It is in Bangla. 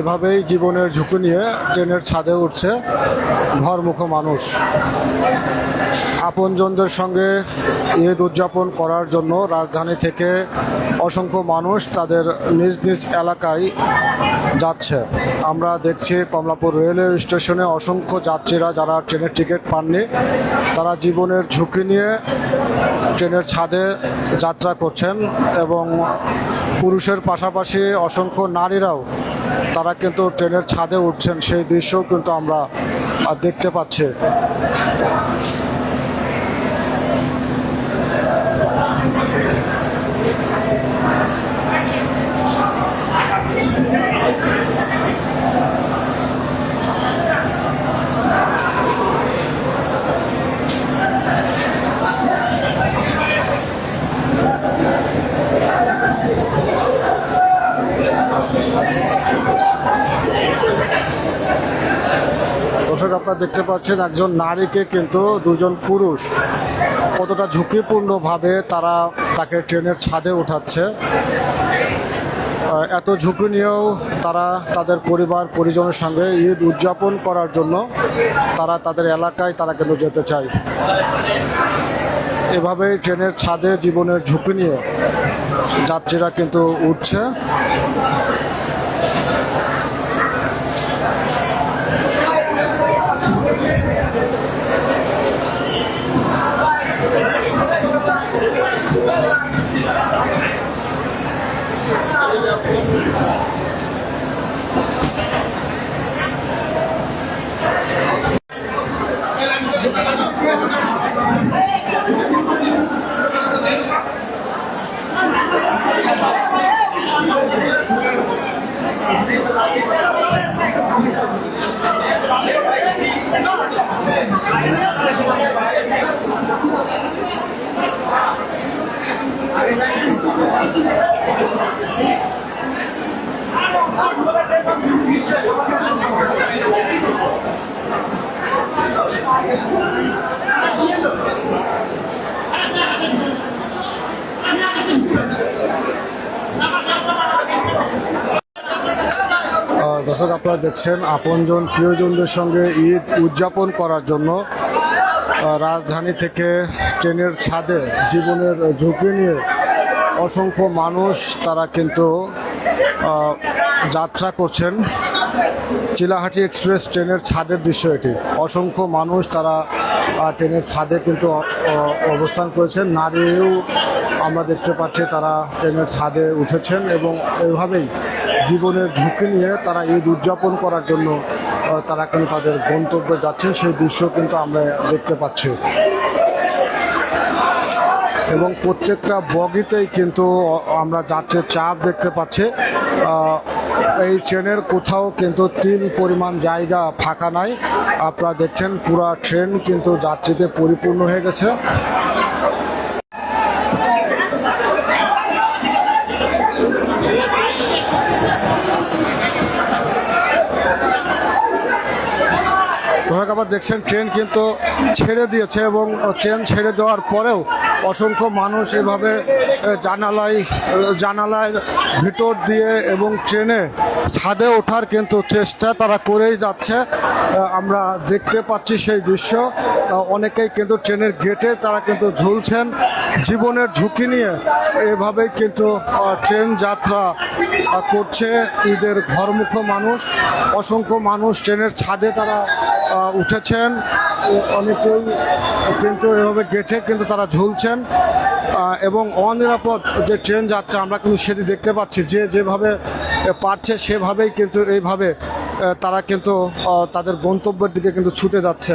এভাবেই জীবনের ঝুঁকি নিয়ে ট্রেনের ছাদে উঠছে ঘরমুখ মানুষ। আপনজনদের সঙ্গে ঈদ উদযাপন করার জন্য রাজধানী থেকে অসংখ্য মানুষ তাদের নিজ নিজ এলাকায় যাচ্ছে। আমরা দেখছি কমলাপুর রেলওয়ে স্টেশনে অসংখ্য যাত্রীরা যারা ট্রেনের টিকিট পাননি, তারা জীবনের ঝুঁকি নিয়ে ট্রেনের ছাদে যাত্রা করছেন এবং পুরুষের পাশাপাশি অসংখ্য নারীরাও তারা কিন্তু ট্রেনের ছাদে উঠছেন সেই দৃশ্যও কিন্তু আমরা দেখতে পাচ্ছি। দর্শক, আপনারা দেখতে পাচ্ছেন একজন নারীকে কিন্তু দুজন পুরুষ কতটা ঝুঁকিপূর্ণভাবে তারা তাকে ট্রেনের ছাদে উঠাচ্ছে। এত ঝুঁকি নিয়েও তারা তাদের পরিবার, পরিজনের সঙ্গে ঈদ উদযাপন করার জন্য তারা তাদের এলাকায় তারা কিন্তু যেতে চায়। এভাবেই ট্রেনের ছাদে জীবনের ঝুঁকি নিয়ে যাত্রীরা কিন্তু উঠছে। দর্শক আপনারা দেখছেন আপনজন, প্রিয়জনদের সঙ্গে ঈদ উদযাপন করার জন্য রাজধানী থেকে ট্রেনের ছাদে জীবনের ঝুঁকি নিয়ে অসংখ্য মানুষ তারা কিন্তু যাত্রা করছেন। চিলাহাটি এক্সপ্রেস ট্রেনের ছাদের দৃশ্য এটি। অসংখ্য মানুষ তারা ট্রেনের ছাদে কিন্তু অবস্থান করেছেন। নারীও আমরা দেখতে পাচ্ছি তারা ট্রেনের ছাদে উঠেছেন এবং এইভাবেই জীবনের ঝুঁকি নিয়ে তারা ঈদ উদযাপন করার জন্য তারা কিন্তু তাদের গন্তব্যে যাচ্ছে। সেই দৃশ্য কিন্তু আমরা দেখতে পাচ্ছি। এবং প্রত্যেকটা বগিতেই কিন্তু আমরা যাত্রীর চাপ দেখতে পাচ্ছি। এই ট্রেনের কোথাও কিন্তু তিল পরিমাণ জায়গা ফাঁকা নাই। আপনারা দেখছেন, পুরা ট্রেন কিন্তু যাত্রীতে পরিপূর্ণ হয়ে গেছে। দর্শক আবার দেখছেন, ট্রেন কিন্তু ছেড়ে দিয়েছে এবং ট্রেন ছেড়ে দেওয়ার পরেও অসংখ্য মানুষ এভাবে জানালায় জানালার ভিতর দিয়ে এবং ট্রেনে ছাদে ওঠার কিন্তু চেষ্টা তারা করেই যাচ্ছে। আমরা দেখতে পাচ্ছি সেই দৃশ্য। অনেকেই কিন্তু ট্রেনের গেটে তারা কিন্তু ঝুলছেন। জীবনের ঝুঁকি নিয়ে এভাবেই কিন্তু ট্রেন যাত্রা করছে। ঈদের ঘরমুখ মানুষ, অসংখ্য মানুষ ট্রেনের ছাদে তারা উঠেছেন। অনেকেই কিন্তু এভাবে গেটে কিন্তু তারা ঝুলছেন। এবং অনিরাপদ যে ট্রেন যাচ্ছে, আমরা কিন্তু সেটি দেখতে পাচ্ছি। যে যেভাবে পারছে, সেভাবেই কিন্তু এইভাবে তারা কিন্তু তাদের গন্তব্যের দিকে কিন্তু ছুটে যাচ্ছে।